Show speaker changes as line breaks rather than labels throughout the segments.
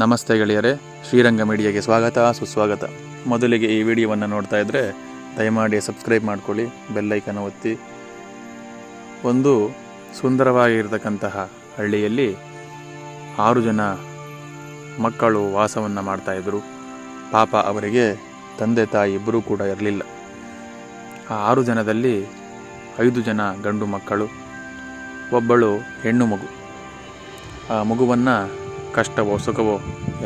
ನಮಸ್ತೆ ಗೆಳೆಯರೆ, ಶ್ರೀರಂಗ ಮೀಡಿಯಾಗೆ ಸ್ವಾಗತ, ಸುಸ್ವಾಗತ. ಮೊದಲಿಗೆ ಈ ವಿಡಿಯೋವನ್ನು ನೋಡ್ತಾ ಇದ್ದರೆ ದಯಮಾಡಿ ಸಬ್ಸ್ಕ್ರೈಬ್ ಮಾಡ್ಕೊಳ್ಳಿ ಬೆಲ್ಲೈಕನ್ನು ಒತ್ತಿ. ಒಂದು ಸುಂದರವಾಗಿರ್ತಕ್ಕಂತಹ ಹಳ್ಳಿಯಲ್ಲಿ ಆರು ಜನ ಮಕ್ಕಳು ವಾಸವನ್ನು ಮಾಡ್ತಾಯಿದ್ರು ಪಾಪ ಅವರಿಗೆ ತಂದೆ ತಾಯಿ ಇಬ್ಬರೂ ಕೂಡ ಇರಲಿಲ್ಲ. ಆ ಆರು ಜನದಲ್ಲಿ ಐದು ಜನ ಗಂಡು ಮಕ್ಕಳು, ಒಬ್ಬಳು ಹೆಣ್ಣು ಮಗು. ಆ ಮಗುವನ್ನು ಕಷ್ಟವೋ ಸುಖವೋ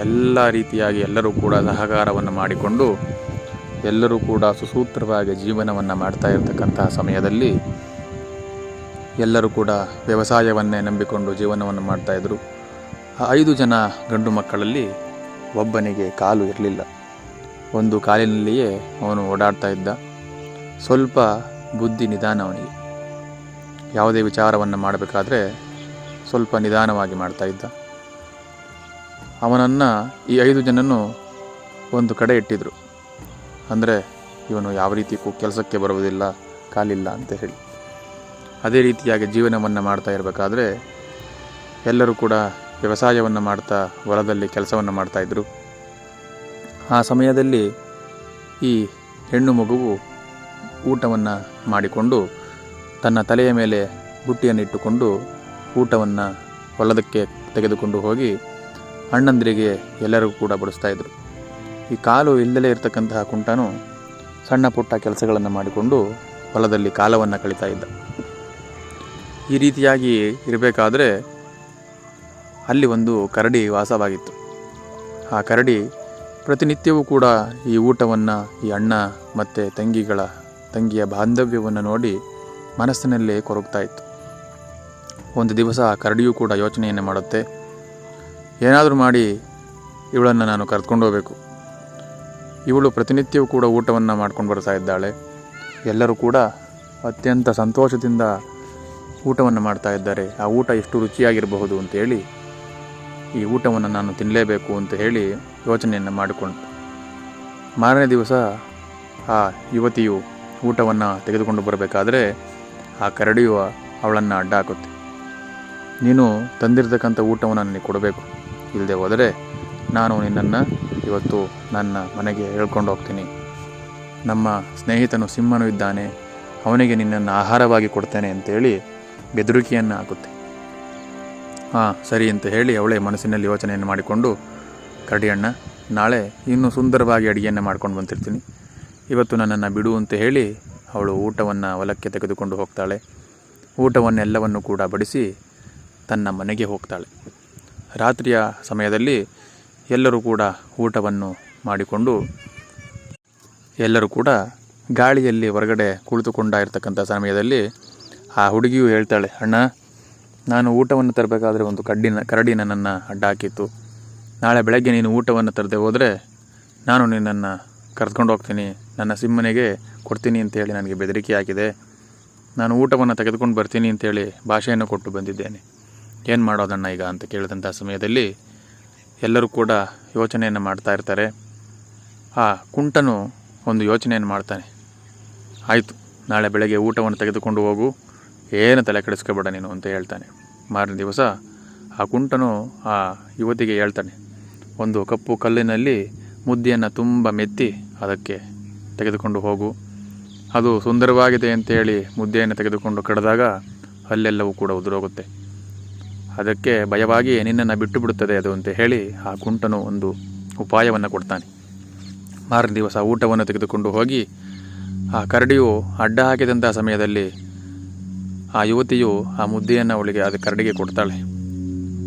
ಎಲ್ಲ ರೀತಿಯಾಗಿ ಎಲ್ಲರೂ ಕೂಡ ಸಹಕಾರವನ್ನು ಮಾಡಿಕೊಂಡು ಎಲ್ಲರೂ ಕೂಡ ಸುಸೂತ್ರವಾಗಿ ಜೀವನವನ್ನು ಮಾಡ್ತಾ ಇರತಕ್ಕಂತಹ ಸಮಯದಲ್ಲಿ ಎಲ್ಲರೂ ಕೂಡ ವ್ಯವಸಾಯವನ್ನೇ ನಂಬಿಕೊಂಡು ಜೀವನವನ್ನು ಮಾಡ್ತಾಯಿದ್ರು ಆ ಐದು ಜನ ಗಂಡು ಮಕ್ಕಳಲ್ಲಿ ಒಬ್ಬನಿಗೆ ಕಾಲು ಇರಲಿಲ್ಲ. ಒಂದು ಕಾಲಿನಲ್ಲಿಯೇ ಅವನು ಓಡಾಡ್ತಾ ಇದ್ದ. ಸ್ವಲ್ಪ ಬುದ್ಧಿ ನಿಧಾನ ಅವನಿಗೆ. ಯಾವುದೇ ವಿಚಾರವನ್ನು ಮಾಡಬೇಕಾದ್ರೆ ಸ್ವಲ್ಪ ನಿಧಾನವಾಗಿ ಮಾಡ್ತಾ ಇದ್ದ. ಅವನನ್ನು ಈ ಐದು ಜನನು ಒಂದು ಕಡೆ ಇಟ್ಟಿದ್ರು. ಅಂದರೆ ಇವನು ಯಾವ ರೀತಿ ಕೆಲಸಕ್ಕೆ ಬರುವುದಿಲ್ಲ, ಕಾಲಿಲ್ಲ ಅಂತ ಹೇಳಿ. ಅದೇ ರೀತಿಯಾಗಿ ಜೀವನವನ್ನು ಮಾಡ್ತಾ ಇರಬೇಕಾದ್ರೆ ಎಲ್ಲರೂ ಕೂಡ ವ್ಯವಸಾಯವನ್ನು ಮಾಡ್ತಾ, ಹೊಲದಲ್ಲಿ ಕೆಲಸವನ್ನು ಮಾಡ್ತಾಯಿದ್ರು ಆ ಸಮಯದಲ್ಲಿ ಈ ಹೆಣ್ಣು ಮಗುವು ಊಟವನ್ನು ಮಾಡಿಕೊಂಡು ತನ್ನ ತಲೆಯ ಮೇಲೆ ಬುಟ್ಟಿಯನ್ನು ಇಟ್ಟುಕೊಂಡು ಊಟವನ್ನು ಹೊಲದಕ್ಕೆ ತೆಗೆದುಕೊಂಡು ಹೋಗಿ ಅಣ್ಣಂದಿರಿಗೆ ಎಲ್ಲರಿಗೂ ಕೂಡ ಬಡಿಸ್ತಾ ಇದ್ರು. ಈ ಕಾಲು ಇಲ್ಲದಲೇ ಇರತಕ್ಕಂತಹ ಕುಂಟನು ಸಣ್ಣ ಪುಟ್ಟ ಕೆಲಸಗಳನ್ನು ಮಾಡಿಕೊಂಡು ಹೊಲದಲ್ಲಿ ಕಾಲವನ್ನು ಕಳೀತಾ ಇದ್ದ. ಈ ರೀತಿಯಾಗಿ ಇರಬೇಕಾದ್ರೆ ಅಲ್ಲಿ ಒಂದು ಕರಡಿ ವಾಸವಾಗಿತ್ತು. ಆ ಕರಡಿ ಪ್ರತಿನಿತ್ಯವೂ ಕೂಡ ಈ ಊಟವನ್ನು ಈ ಅಣ್ಣ ಮತ್ತು ತಂಗಿಗಳ, ತಂಗಿಯ ಬಾಂಧವ್ಯವನ್ನು ನೋಡಿ ಮನಸ್ಸಿನಲ್ಲೇ ಕೊರಗ್ತಾ ಇತ್ತು. ಒಂದು ದಿವಸ ಆ ಕರಡಿಯೂ ಕೂಡ ಯೋಚನೆಯನ್ನು ಮಾಡುತ್ತೆ. ಏನಾದರೂ ಮಾಡಿ ಇವಳನ್ನು ನಾನು ಕರ್ಕೊಂಡು ಹೋಗಬೇಕು. ಇವಳು ಪ್ರತಿನಿತ್ಯವೂ ಕೂಡ ಊಟವನ್ನು ಮಾಡ್ಕೊಂಡು ಬರ್ತಾ ಇದ್ದಾಳೆ. ಎಲ್ಲರೂ ಕೂಡ ಅತ್ಯಂತ ಸಂತೋಷದಿಂದ ಊಟವನ್ನು ಮಾಡ್ತಾ ಇದ್ದಾರೆ. ಆ ಊಟ ಎಷ್ಟು ರುಚಿಯಾಗಿರಬಹುದು ಅಂತೇಳಿ ಈ ಊಟವನ್ನು ನಾನು ತಿನ್ನಲೇಬೇಕು ಅಂತ ಹೇಳಿ ಯೋಚನೆಯನ್ನು ಮಾಡಿಕೊಂಡು. ಮಾರನೇ ದಿವಸ ಆ ಯುವತಿಯು ಊಟವನ್ನು ತೆಗೆದುಕೊಂಡು ಬರಬೇಕಾದ್ರೆ ಆ ಕರಡಿಯು ಅವಳನ್ನು ಅಡ್ಡ ಹಾಕುತ್ತೆ. ನೀನು ತಂದಿರತಕ್ಕಂಥ ಊಟವನ್ನು ನನಗೆ ಕೊಡಬೇಕು. ಇಲ್ಲದೆ ಹೋದರೆ ನಾನು ನಿನ್ನನ್ನು ಇವತ್ತು ನನ್ನ ಮನೆಗೆ ಹೇಳ್ಕೊಂಡು ಹೋಗ್ತೀನಿ. ನಮ್ಮ ಸ್ನೇಹಿತನು ಸಿಂಹನು ಇದ್ದಾನೆ. ಅವನಿಗೆ ನಿನ್ನನ್ನು ಆಹಾರವಾಗಿ ಕೊಡ್ತೇನೆ ಅಂತೇಳಿ ಬೆದರಿಕೆಯನ್ನು ಹಾಕುತ್ತೆ. ಹಾಂ, ಸರಿ ಅಂತ ಹೇಳಿ ಅವಳೇ ಮನಸ್ಸಿನಲ್ಲಿ ಯೋಚನೆಯನ್ನು ಮಾಡಿಕೊಂಡು ಕರಡಿಯಣ್ಣ ನಾಳೆ ಇನ್ನೂ ಸುಂದರವಾಗಿ ಅಡುಗೆಯನ್ನು ಮಾಡ್ಕೊಂಡು ಬಂತಿರ್ತೀನಿ ಇವತ್ತು ನನ್ನನ್ನು ಬಿಡು ಅಂತ ಹೇಳಿ ಅವಳು ಊಟವನ್ನು ಹೊಲಕ್ಕೆ ತೆಗೆದುಕೊಂಡು ಹೋಗ್ತಾಳೆ. ಊಟವನ್ನೆಲ್ಲವನ್ನು ಕೂಡ ಬಡಿಸಿ ತನ್ನ ಮನೆಗೆ ಹೋಗ್ತಾಳೆ. ರಾತ್ರಿಯ ಸಮಯದಲ್ಲಿ ಎಲ್ಲರೂ ಕೂಡ ಊಟವನ್ನು ಮಾಡಿಕೊಂಡು ಎಲ್ಲರೂ ಕೂಡ ಗಾಳಿಯಲ್ಲಿ ಹೊರಗಡೆ ಕುಳಿತುಕೊಂಡ ಇರತಕ್ಕಂಥ ಸಮಯದಲ್ಲಿ ಆ ಹುಡುಗಿಯು ಹೇಳ್ತಾಳೆ, ಅಣ್ಣ, ನಾನು ಊಟವನ್ನು ತರಬೇಕಾದ್ರೆ ಒಂದು ಕಡ್ಡಿನ ಕರಡಿ ನನ್ನ ಅಡ್ಡ ಹಾಕಿತ್ತು. ನಾಳೆ ಬೆಳಗ್ಗೆ ನೀನು ಊಟವನ್ನು ತರದೆ ಹೋದರೆ ನಾನು ನಿನ್ನನ್ನು ಕರೆದುಕೊಂಡು ಹೋಗ್ತೀನಿ. ನನ್ನ ಸಿಮ್ಮನೆಗೆ ಕೊಡ್ತೀನಿ ಅಂತೇಳಿ ನನಗೆ ಬೆದರಿಕೆ ಹಾಕಿದೆ. ನಾನು ಊಟವನ್ನು ತೆಗೆದುಕೊಂಡು ಬರ್ತೀನಿ ಅಂತೇಳಿ ಭಾಷೆಯನ್ನು ಕೊಟ್ಟು ಬಂದಿದ್ದೇನೆ. ಏನು ಮಾಡೋದಣ್ಣ ಈಗ ಅಂತ ಕೇಳಿದಂಥ ಸಮಯದಲ್ಲಿ ಎಲ್ಲರೂ ಕೂಡ ಯೋಚನೆಯನ್ನು ಮಾಡ್ತಾ ಇರ್ತಾರೆ. ಆ ಕುಂಟನು ಒಂದು ಯೋಚನೆಯನ್ನು ಮಾಡ್ತಾನೆ. ಆಯಿತು, ನಾಳೆ ಬೆಳಗ್ಗೆ ಊಟವನ್ನು ತೆಗೆದುಕೊಂಡು ಹೋಗು, ಏನು ತಲೆ ಕೆಡಿಸ್ಕೋಬೇಡ ನೀನು ಅಂತ ಹೇಳ್ತಾನೆ. ಮಾರನೇ ದಿವಸ ಆ ಕುಂಟನು ಆ ಯುವತಿಗೆ ಹೇಳ್ತಾನೆ, ಒಂದು ಕಪ್ಪು ಕಲ್ಲಿನಲ್ಲಿ ಮುದ್ದೆಯನ್ನು ತುಂಬ ಮೆತ್ತಿ ಅದಕ್ಕೆ ತೆಗೆದುಕೊಂಡು ಹೋಗು. ಅದು ಸುಂದರವಾಗಿದೆ ಅಂತೇಳಿ ಮುದ್ದೆಯನ್ನು ತೆಗೆದುಕೊಂಡು ಕಡಿದಾಗ ಅಲ್ಲೆಲ್ಲವೂ ಕೂಡ ಉದುರೋಗುತ್ತೆ. ಅದಕ್ಕೆ ಭಯವಾಗಿ ನಿನ್ನನ್ನು ಬಿಟ್ಟು ಬಿಡುತ್ತದೆ ಅದು ಅಂತ ಹೇಳಿ ಆ ಕುಂಟನು ಒಂದು ಉಪಾಯವನ್ನು ಕೊಡ್ತಾನೆ. ಮಾರನೇ ದಿವಸ ಊಟವನ್ನು ತೆಗೆದುಕೊಂಡು ಹೋಗಿ ಆ ಕರಡಿಯು ಅಡ್ಡ ಹಾಕಿದಂಥ ಸಮಯದಲ್ಲಿ ಆ ಯುವತಿಯು ಆ ಮುದ್ದೆಯನ್ನು ಅವಳಿಗೆ ಅದು ಕರಡಿಗೆ ಕೊಡ್ತಾಳೆ.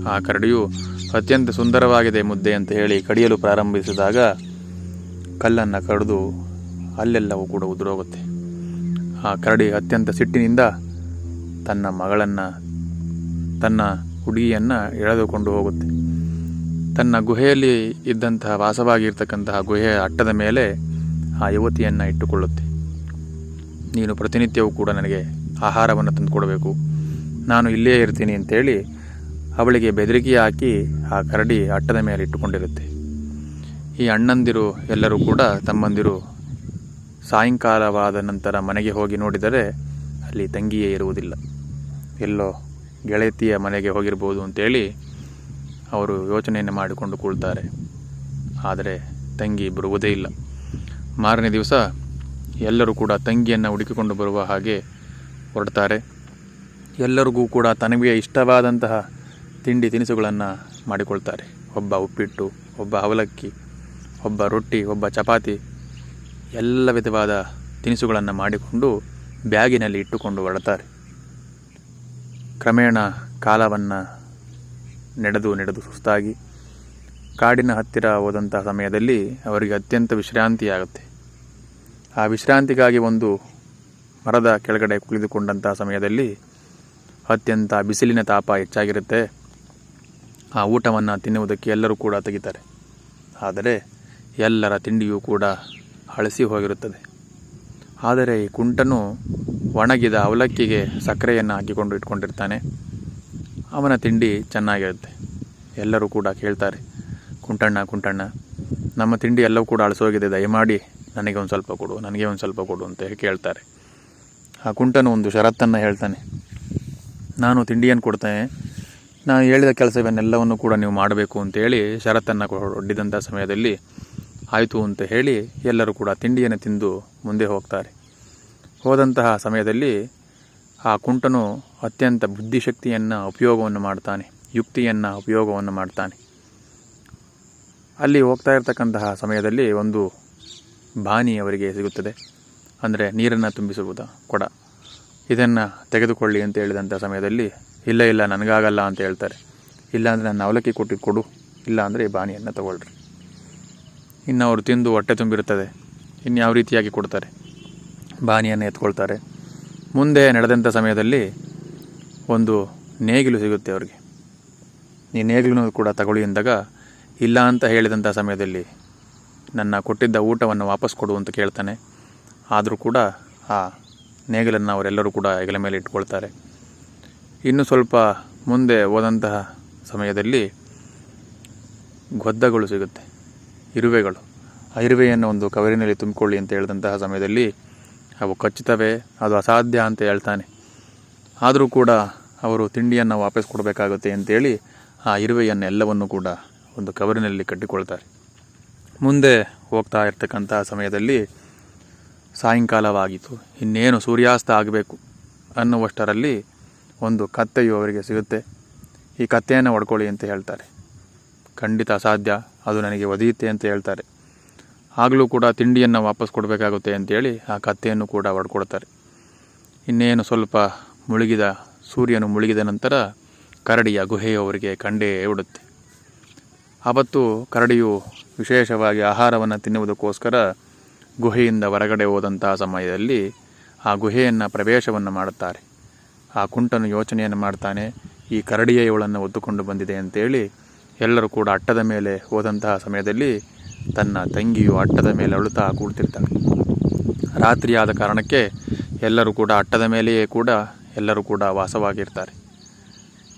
ಆ ಕರಡಿಯು ಅತ್ಯಂತ ಸುಂದರವಾಗಿದೆ ಮುದ್ದೆ ಅಂತ ಹೇಳಿ ಕಡಿಯಲು ಪ್ರಾರಂಭಿಸಿದಾಗ ಕಲ್ಲನ್ನು ಕಡಿದು ಅಲ್ಲೆಲ್ಲವೂ ಕೂಡ ಉದುರೋಗುತ್ತೆ. ಆ ಕರಡಿ ಅತ್ಯಂತ ಸಿಟ್ಟಿನಿಂದ ತನ್ನ ಮಗಳನ್ನು ತನ್ನ ಹುಡುಗಿಯನ್ನು ಎಳೆದುಕೊಂಡು ಹೋಗುತ್ತೆ. ತನ್ನ ಗುಹೆಯಲ್ಲಿ ಇದ್ದಂತಹ ವಾಸವಾಗಿರ್ತಕ್ಕಂತಹ ಗುಹೆಯ ಅಟ್ಟದ ಮೇಲೆ ಆ ಯುವತಿಯನ್ನು ಇಟ್ಟುಕೊಳ್ಳುತ್ತೆ. ನೀನು ಪ್ರತಿನಿತ್ಯವೂ ಕೂಡ ನನಗೆ ಆಹಾರವನ್ನು ತಂದುಕೊಡಬೇಕು. ನಾನು ಇಲ್ಲೇ ಇರ್ತೀನಿ ಅಂತೇಳಿ ಅವಳಿಗೆ ಬೆದರಿಕೆ ಹಾಕಿ ಆ ಕರಡಿ ಅಟ್ಟದ ಮೇಲೆ ಇಟ್ಟುಕೊಂಡಿರುತ್ತೆ. ಈ ಅಣ್ಣಂದಿರು ಎಲ್ಲರೂ ಕೂಡ ತಮ್ಮಂದಿರು ಸಾಯಂಕಾಲವಾದ ನಂತರ ಮನೆಗೆ ಹೋಗಿ ನೋಡಿದರೆ ಅಲ್ಲಿ ತಂಗಿಯೇ ಇರುವುದಿಲ್ಲ. ಎಲ್ಲೋ ಗೆಳತಿಯ ಮನೆಗೆ ಹೋಗಿರ್ಬೋದು ಅಂತೇಳಿ ಅವರು ಯೋಚನೆಯನ್ನು ಮಾಡಿಕೊಂಡು ಕೂಳ್ತಾರೆ. ಆದರೆ ತಂಗಿ ಬರುವುದೇ ಇಲ್ಲ. ಮಾರನೇ ದಿವಸ ಎಲ್ಲರೂ ಕೂಡ ತಂಗಿಯನ್ನು ಹುಡುಕಿಕೊಂಡು ಬರುವ ಹಾಗೆ ಹೊರಡ್ತಾರೆ. ಎಲ್ಲರಿಗೂ ಕೂಡ ತನಗೆ ಇಷ್ಟವಾದಂತಹ ತಿಂಡಿ ತಿನಿಸುಗಳನ್ನು ಮಾಡಿಕೊಳ್ತಾರೆ. ಒಬ್ಬ ಉಪ್ಪಿಟ್ಟು, ಒಬ್ಬ ಅವಲಕ್ಕಿ, ಒಬ್ಬ ರೊಟ್ಟಿ, ಒಬ್ಬ ಚಪಾತಿ, ಎಲ್ಲ ವಿಧವಾದ ತಿನಿಸುಗಳನ್ನು ಮಾಡಿಕೊಂಡು ಬ್ಯಾಗಿನಲ್ಲಿ ಇಟ್ಟುಕೊಂಡು ಹೊರಡ್ತಾರೆ. ಕ್ರಮೇಣ ಕಾಲವನ್ನು ನಡೆದು ನಡೆದು ಸುಸ್ತಾಗಿ ಕಾಡಿನ ಹತ್ತಿರ ಹೋದಂಥ ಸಮಯದಲ್ಲಿ ಅವರಿಗೆ ಅತ್ಯಂತ ವಿಶ್ರಾಂತಿಯಾಗುತ್ತೆ. ಆ ವಿಶ್ರಾಂತಿಗಾಗಿ ಒಂದು ಮರದ ಕೆಳಗಡೆ ಕುಳಿತುಕೊಂಡಂಥ ಸಮಯದಲ್ಲಿ ಅತ್ಯಂತ ಬಿಸಿಲಿನ ತಾಪ ಹೆಚ್ಚಾಗಿರುತ್ತೆ. ಆ ಊಟವನ್ನು ತಿನ್ನುವುದಕ್ಕೆ ಎಲ್ಲರೂ ಕೂಡ ತೆಗಿತಾರೆ. ಆದರೆ ಎಲ್ಲರ ತಿಂಡಿಯೂ ಕೂಡ ಹಳಸಿ ಹೋಗಿರುತ್ತದೆ. ಆದರೆ ಈ ಕುಂಟನು ಒಣಗಿದ ಅವಲಕ್ಕಿಗೆ ಸಕ್ಕರೆಯನ್ನು ಹಾಕಿಕೊಂಡು ಇಟ್ಕೊಂಡಿರ್ತಾನೆ. ಅವನ ತಿಂಡಿ ಚೆನ್ನಾಗಿರುತ್ತೆ. ಎಲ್ಲರೂ ಕೂಡ ಕೇಳ್ತಾರೆ, ಕುಂಟಣ್ಣ ಕುಂಟಣ್ಣ, ನಮ್ಮ ತಿಂಡಿ ಎಲ್ಲವೂ ಕೂಡ ಅಳಿಸೋಗಿದೆ ದಯಮಾಡಿ ನನಗೆ ಒಂದು ಸ್ವಲ್ಪ ಕೊಡು, ನನಗೆ ಒಂದು ಸ್ವಲ್ಪ ಕೊಡು ಅಂತ ಕೇಳ್ತಾರೆ. ಆ ಕುಂಟನು ಒಂದು ಷರತ್ತನ್ನು ಹೇಳ್ತಾನೆ. ನಾನು ತಿಂಡಿಯನ್ನು ಕೊಡ್ತೇನೆ. ನಾನು ಹೇಳಿದ ಕೆಲಸವನ್ನೆಲ್ಲವನ್ನು ಕೂಡ ನೀವು ಮಾಡಬೇಕು ಅಂತೇಳಿ ಷರತ್ತನ್ನು ಒಡ್ಡಿದಂಥ ಸಮಯದಲ್ಲಿ ಆಯಿತು ಅಂತ ಹೇಳಿ ಎಲ್ಲರೂ ಕೂಡ ತಿಂಡಿಯನ್ನು ತಿಂದು ಮುಂದೆ ಹೋಗ್ತಾರೆ. ಹೋದಂತಹ ಸಮಯದಲ್ಲಿ ಆ ಕುಂಟನು ಅತ್ಯಂತ ಬುದ್ಧಿಶಕ್ತಿಯನ್ನು ಉಪಯೋಗವನ್ನು ಮಾಡ್ತಾನೆ, ಯುಕ್ತಿಯನ್ನು ಉಪಯೋಗವನ್ನು ಮಾಡ್ತಾನೆ. ಅಲ್ಲಿ ಹೋಗ್ತಾ ಇರತಕ್ಕಂತಹ ಸಮಯದಲ್ಲಿ ಒಂದು ಬಾನಿ ಅವರಿಗೆ ಸಿಗುತ್ತದೆ. ಅಂದರೆ ನೀರನ್ನು ತುಂಬಿಸುವುದು ಕೊಡ. ಇದನ್ನು ತೆಗೆದುಕೊಳ್ಳಿ ಅಂತ ಹೇಳಿದಂಥ ಸಮಯದಲ್ಲಿ, ಇಲ್ಲ ಇಲ್ಲ, ನನಗಾಗಲ್ಲ ಅಂತ ಹೇಳ್ತಾರೆ. ಇಲ್ಲ ಅಂದರೆ ನನ್ನ ಅವಲಕ್ಕಿ ಕೊಟ್ಟು ಕೊಡು ಇಲ್ಲ ಅಂದರೆ ಈ ಬಾನಿಯನ್ನು ತಗೊಳ್ರಿ. ಇನ್ನು ಅವರು ತಿಂದು ಹೊಟ್ಟೆ ತುಂಬಿರುತ್ತದೆ. ಇನ್ಯಾವ ಯಾವ ರೀತಿಯಾಗಿ ಕೊಡ್ತಾರೆ? ಬಾನಿಯನ್ನು ಎತ್ಕೊಳ್ತಾರೆ. ಮುಂದೆ ನಡೆದಂಥ ಸಮಯದಲ್ಲಿ ಒಂದು ನೇಗಿಲು ಸಿಗುತ್ತೆ ಅವ್ರಿಗೆ. ಈ ನೇಗಿಲು ಕೂಡ ತಗೊಳ್ಳಿ ಎಂದಾಗ, ಇಲ್ಲ ಅಂತ ಹೇಳಿದಂಥ ಸಮಯದಲ್ಲಿ ನನ್ನ ಕೊಟ್ಟಿದ್ದ ಊಟವನ್ನು ವಾಪಸ್ ಕೊಡು ಅಂತ ಕೇಳ್ತಾನೆ. ಆದರೂ ಕೂಡ ಆ ನೇಗಿಲನ್ನು ಅವರೆಲ್ಲರೂ ಕೂಡ ಹೆಗಲ ಮೇಲೆ ಇಟ್ಕೊಳ್ತಾರೆ. ಇನ್ನು ಸ್ವಲ್ಪ ಮುಂದೆ ಹೋದಂತಹ ಸಮಯದಲ್ಲಿ ಗೊದ್ದಗಳು ಸಿಗುತ್ತೆ. ಇರುವೆಗಳು. ಆ ಇರುವೆಯನ್ನು ಒಂದು ಕವರಿನಲ್ಲಿ ತುಂಬಿಕೊಳ್ಳಿ ಅಂತ ಹೇಳಿದಂತಹ ಸಮಯದಲ್ಲಿ ಅವು ಖಚಿತವೇ, ಅದು ಅಸಾಧ್ಯ ಅಂತ ಹೇಳ್ತಾನೆ. ಆದರೂ ಕೂಡ ಅವರು ತಿಂಡಿಯನ್ನು ವಾಪಸ್ ಕೊಡಬೇಕಾಗುತ್ತೆ ಅಂತೇಳಿ ಆ ಇರುವೆಯನ್ನು ಎಲ್ಲವನ್ನು ಕೂಡ ಒಂದು ಕವರಿನಲ್ಲಿ ಕಟ್ಟಿಕೊಳ್ತಾರೆ. ಮುಂದೆ ಹೋಗ್ತಾ ಇರ್ತಕ್ಕಂಥ ಸಮಯದಲ್ಲಿ ಸಾಯಂಕಾಲವಾಗಿತ್ತು. ಇನ್ನೇನು ಸೂರ್ಯಾಸ್ತ ಆಗಬೇಕು ಅನ್ನುವಷ್ಟರಲ್ಲಿ ಒಂದು ಕತ್ತೆಯು ಅವರಿಗೆ ಸಿಗುತ್ತೆ. ಈ ಕತ್ತೆಯನ್ನು ಹೊಡ್ಕೊಳ್ಳಿ ಅಂತ ಹೇಳ್ತಾರೆ. ಖಂಡಿತ ಅಸಾಧ್ಯ, ಅದು ನನಗೆ ಒದೆಯುತ್ತೆ ಅಂತ ಹೇಳ್ತಾರೆ. ಆಗಲೂ ಕೂಡ ತಿಂಡಿಯನ್ನು ವಾಪಸ್ ಕೊಡಬೇಕಾಗುತ್ತೆ ಅಂತೇಳಿ ಆ ಕತ್ತೆಯನ್ನು ಕೂಡ ಹೊಡ್ಕೊಡ್ತಾರೆ ಇನ್ನೇನು ಸ್ವಲ್ಪ ಮುಳುಗಿದ, ಸೂರ್ಯನು ಮುಳುಗಿದ ನಂತರ ಕರಡಿಯ ಗುಹೆಯವರಿಗೆ ಕಂಡೇ ಬಿಡುತ್ತೆ. ಆವತ್ತು ಕರಡಿಯು ವಿಶೇಷವಾಗಿ ಆಹಾರವನ್ನು ತಿನ್ನುವುದಕ್ಕೋಸ್ಕರ ಗುಹೆಯಿಂದ ಹೊರಗಡೆ ಹೋದಂತಹ ಸಮಯದಲ್ಲಿ ಆ ಗುಹೆಯನ್ನು ಪ್ರವೇಶವನ್ನು ಮಾಡುತ್ತಾರೆ. ಆ ಕುಂಟನು ಯೋಚನೆಯನ್ನು ಮಾಡ್ತಾನೆ, ಈ ಕರಡಿಯ ಇವಳನ್ನು ಒದ್ದುಕೊಂಡು ಬಂದಿದೆ ಅಂತೇಳಿ ಎಲ್ಲರೂ ಕೂಡ ಅಟ್ಟದ ಮೇಲೆ ಹೋದಂತಹ ಸಮಯದಲ್ಲಿ ತನ್ನ ತಂಗಿಯು ಅಟ್ಟದ ಮೇಲೆ ಅಳುತ್ತಾ ಕೂಡ್ತಿರ್ತಾಳೆ. ರಾತ್ರಿಯಾದ ಕಾರಣಕ್ಕೆ ಎಲ್ಲರೂ ಕೂಡ ಅಟ್ಟದ ಮೇಲೆಯೇ ಕೂಡ ಎಲ್ಲರೂ ಕೂಡ ವಾಸವಾಗಿರ್ತಾರೆ.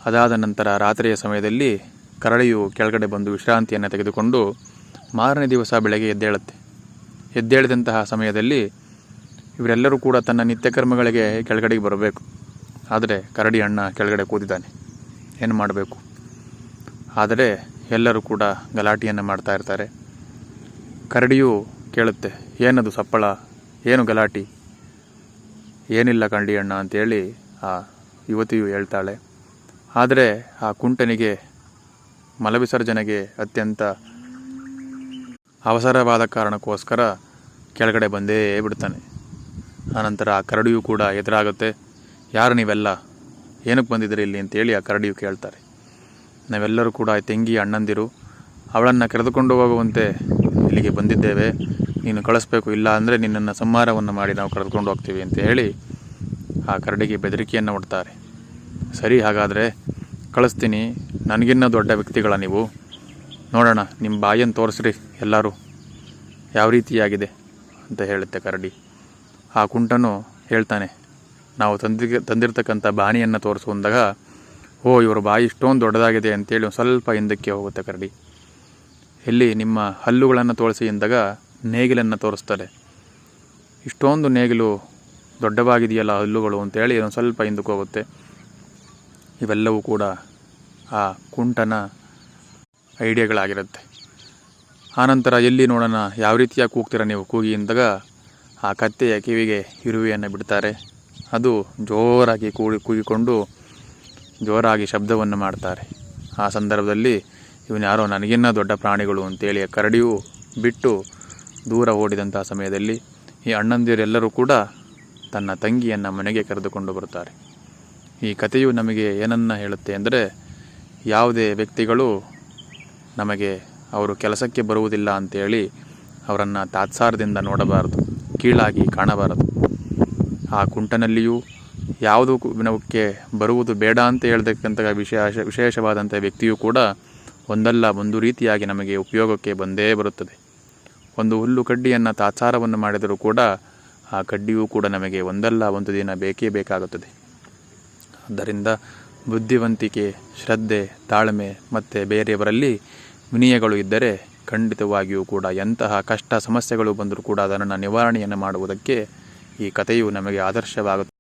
ಅದಾದ ನಂತರ ರಾತ್ರಿಯ ಸಮಯದಲ್ಲಿ ಕರಡಿಯು ಕೆಳಗಡೆ ಬಂದು ವಿಶ್ರಾಂತಿಯನ್ನು ತೆಗೆದುಕೊಂಡು ಮಾರನೇ ದಿವಸ ಬೆಳಗ್ಗೆ ಎದ್ದೇಳುತ್ತೆ. ಎದ್ದೇಳಿದಂತಹ ಸಮಯದಲ್ಲಿ ಇವರೆಲ್ಲರೂ ಕೂಡ ತನ್ನ ನಿತ್ಯ ಕರ್ಮಗಳಿಗೆ ಕೆಳಗಡೆಗೆ ಬರಬೇಕು. ಆದರೆ ಕರಡಿ ಅಣ್ಣ ಕೆಳಗಡೆ ಕೂತಿದ್ದಾನೆ. ಏನು ಮಾಡಬೇಕು? ಆದರೆ ಎಲ್ಲರೂ ಕೂಡ ಗಲಾಟೆಯನ್ನು ಮಾಡ್ತಾ ಇರ್ತಾರೆ. ಕರಡಿಯು ಕೇಳುತ್ತೆ, ಏನದು ಸಪ್ಪಳ? ಏನು ಗಲಾಟಿ? ಏನಿಲ್ಲ ಕಂಡಿ ಅಣ್ಣ ಅಂತೇಳಿ ಆ ಯುವತಿಯು ಹೇಳ್ತಾಳೆ. ಆದರೆ ಆ ಕುಂಟನಿಗೆ, ಮಲವಿಸರ್ಜನೆಗೆ ಅತ್ಯಂತ ಅವಸರವಾದ ಕಾರಣಕ್ಕೋಸ್ಕರ ಕೆಳಗಡೆ ಬಂದೇ ಬಿಡ್ತಾನೆ. ಆನಂತರ ಆ ಕರಡಿಯು ಕೂಡ ಎದುರಾಗುತ್ತೆ. ಯಾರು ನೀವೆಲ್ಲ? ಏನಕ್ಕೆ ಬಂದಿದ್ದೀರಿ ಇಲ್ಲಿ? ಅಂತೇಳಿ ಆ ಕರಡಿಯು ಕೇಳ್ತಾರೆ. ನಾವೆಲ್ಲರೂ ಕೂಡ ತೆಂಗಿ ಅಣ್ಣಂದಿರು. ಅವಳನ್ನು ಕರೆದುಕೊಂಡು ಹೋಗುವಂತೆ ಇಲ್ಲಿಗೆ ಬಂದಿದ್ದೇವೆ. ನೀನು ಕಳಿಸ್ಬೇಕು, ಇಲ್ಲ ಅಂದರೆ ನಿನ್ನನ್ನು ಸಂಹಾರವನ್ನು ಮಾಡಿ ನಾವು ಕರೆದುಕೊಂಡು ಹೋಗ್ತೀವಿ ಅಂತ ಹೇಳಿ ಆ ಕರಡಿಗೆ ಬೆದರಿಕೆಯನ್ನು ಒಡ್ತಾರೆ. ಸರಿ, ಹಾಗಾದರೆ ಕಳಿಸ್ತೀನಿ. ನನಗಿನ್ನ ದೊಡ್ಡ ವ್ಯಕ್ತಿಗಳ ನೀವು. ನೋಡೋಣ ನಿಮ್ಮ ಬಾಯನ್ನು ತೋರಿಸ್ರಿ ಎಲ್ಲರೂ. ಯಾವ ರೀತಿಯಾಗಿದೆ ಅಂತ ಹೇಳುತ್ತೆ ಕರಡಿ. ಆ ಕುಂಟನು ಹೇಳ್ತಾನೆ, ನಾವು ತಂದಿ ತಂದಿರತಕ್ಕಂಥ ಬಾಣಿಯನ್ನು ತೋರಿಸುವಂದಾಗ, ಓ, ಇವರ ಬಾಯಿ ಇಷ್ಟೊಂದು ದೊಡ್ಡದಾಗಿದೆ ಅಂತೇಳಿ ಒಂದು ಸ್ವಲ್ಪ ಹಿಂದಕ್ಕೆ ಹೋಗುತ್ತೆ ಕರಡಿ. ಇಲ್ಲಿ ನಿಮ್ಮ ಹಲ್ಲುಗಳನ್ನು ತೋರಿಸಿ ಎಂದಾಗ ನೇಗಿಲನ್ನು ತೋರಿಸ್ತಾರೆ ಇಷ್ಟೊಂದು ನೇಗಿಲು ದೊಡ್ಡವಾಗಿದೆಯಲ್ಲ ಹಲ್ಲುಗಳು ಅಂತೇಳಿ ಒಂದು ಸ್ವಲ್ಪ ಹಿಂದಕ್ಕೆ ಹೋಗುತ್ತೆ. ಇವೆಲ್ಲವೂ ಕೂಡ ಆ ಕುಂಟನ ಐಡಿಯಾಗಳಾಗಿರುತ್ತೆ. ಆನಂತರ ಎಲ್ಲಿ ನೋಡೋಣ, ಯಾವ ರೀತಿಯಾಗಿ ಕೂಗ್ತೀರ ನೀವು? ಕೂಗಿ ಎಂದಾಗ ಆ ಕತ್ತೆಯ ಕಿವಿಗೆ ಇರುವೆಯನ್ನು ಬಿಡ್ತಾರೆ. ಅದು ಜೋರಾಗಿ ಕೂಗಿ ಕೂಗಿಕೊಂಡು ಜೋರಾಗಿ ಶಬ್ದವನ್ನು ಮಾಡ್ತಾರೆ. ಆ ಸಂದರ್ಭದಲ್ಲಿ ಇವನು ಯಾರೋ ನನಗಿನ್ನ ದೊಡ್ಡ ಪ್ರಾಣಿಗಳು ಅಂತೇಳಿ ಕರಡಿಯು ಬಿಟ್ಟು ದೂರ ಓಡಿದಂಥ ಸಮಯದಲ್ಲಿ ಈ ಅಣ್ಣಂದಿರೆಲ್ಲರೂ ಕೂಡ ತನ್ನ ತಂಗಿಯನ್ನು ಮನೆಗೆ ಕರೆದುಕೊಂಡು ಬರುತ್ತಾರೆ. ಈ ಕಥೆಯು ನಮಗೆ ಏನನ್ನ ಹೇಳುತ್ತೆ ಅಂದರೆ ಯಾವುದೇ ವ್ಯಕ್ತಿಗಳು ನಮಗೆ ಅವರು ಕೆಲಸಕ್ಕೆ ಬರುವುದಿಲ್ಲ ಅಂತೇಳಿ ಅವರನ್ನು ತಾತ್ಸಾರದಿಂದ ನೋಡಬಾರದು, ಕೀಳಾಗಿ ಕಾಣಬಾರದು. ಆ ಕುಂಟನಲ್ಲಿಯೂ ಯಾವುದು ನಮಗೆ ಬರುವುದು ಬೇಡ ಅಂತ ಹೇಳ್ತಕ್ಕಂಥ ವಿಶೇಷ ವಿಶೇಷವಾದಂಥ ವ್ಯಕ್ತಿಯೂ ಕೂಡ ಒಂದಲ್ಲ ಒಂದು ರೀತಿಯಾಗಿ ನಮಗೆ ಉಪಯೋಗಕ್ಕೆ ಬಂದೇ ಬರುತ್ತದೆ. ಒಂದು ಹುಲ್ಲು ಕಡ್ಡಿಯನ್ನು ತಾತ್ಸಾರವನ್ನು ಮಾಡಿದರೂ ಕೂಡ ಆ ಕಡ್ಡಿಯೂ ಕೂಡ ನಮಗೆ ಒಂದಲ್ಲ ಒಂದು ದಿನ ಬೇಕೇ ಬೇಕಾಗುತ್ತದೆ. ಆದ್ದರಿಂದ ಬುದ್ಧಿವಂತಿಕೆ, ಶ್ರದ್ಧೆ, ತಾಳ್ಮೆ ಮತ್ತು ಬೇರೆಯವರಲ್ಲಿ ವಿನಯಗಳು ಇದ್ದರೆ ಖಂಡಿತವಾಗಿಯೂ ಕೂಡ ಎಂತಹ ಕಷ್ಟ ಸಮಸ್ಯೆಗಳು ಬಂದರೂ ಕೂಡ ಅದನ್ನು ನಿವಾರಣೆಯನ್ನು ಮಾಡುವುದಕ್ಕೆ ಈ ಕಥೆಯು ನಮಗೆ ಆದರ್ಶವಾಗುತ್ತದೆ.